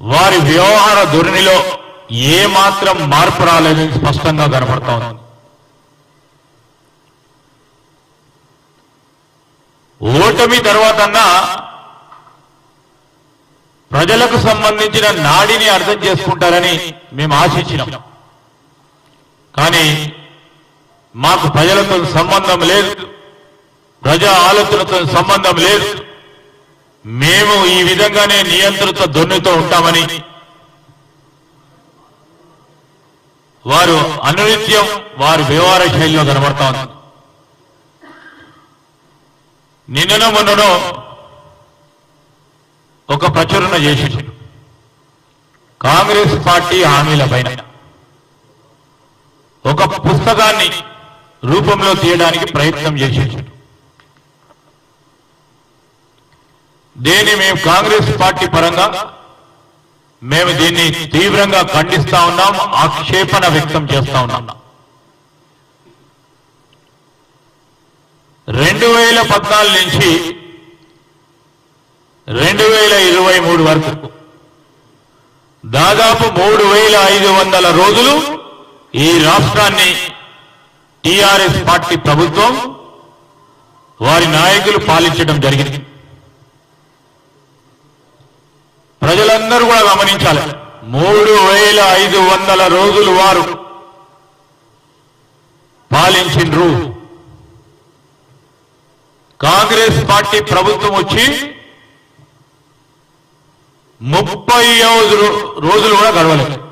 వారి వ్యవహార ధోరణిలో ఏ మాత్రం మార్పు రాలేదని స్పష్టంగా కనపడతా ఉంది. ఓటమి తర్వాత ప్రజలకు సంబంధించిన నాడిని అర్థం చేసుకుంటారని మేము ఆశించినాం. కానీ మాకు ప్రజలతో సంబంధం లేదు ప్రజా ఆలోచనతో సంబంధం లేదు. మేము ఈ విధంగానే నియంత్రిత ధ్వనితో ఉంటామని. వారు అనునిత్యం వారి వ్యవహార శైలిలో కనబడతా ఉంది నిన్ననో మొన్ననో ఒక ప్రచురణ చేసి కాంగ్రెస్ పార్టీ హామీల పైన. ఒక పుస్తకాన్ని రూపంలో తీయడానికి ప్రయత్నం చేసేసాడు దీన్ని మేము కాంగ్రెస్ పార్టీ పరంగా మేము దీన్ని తీవ్రంగా ఖండిస్తా ఉన్నాం ఆక్షేపణ వ్యక్తం చేస్తా ఉన్నాం. రెండు వేల పద్నాలుగు నుంచి రెండు వేల ఇరవై మూడు వరకు దాదాపు మూడు వేల ఐదు వందల రోజులు ఈ రాష్ట్రాన్ని టిఆర్ఎస్ పార్టీ ప్రభుత్వం వారి నాయకులు పాలించడం జరిగింది. ప్రజలందరూ కూడా గమనించాలి. మూడు వేల ఐదు వందల రోజులు వారు పాలించిండ్రు. కాంగ్రెస్ పార్టీ ప్రభుత్వం వచ్చి ముప్పై రోజులు కూడా గడవలేదు.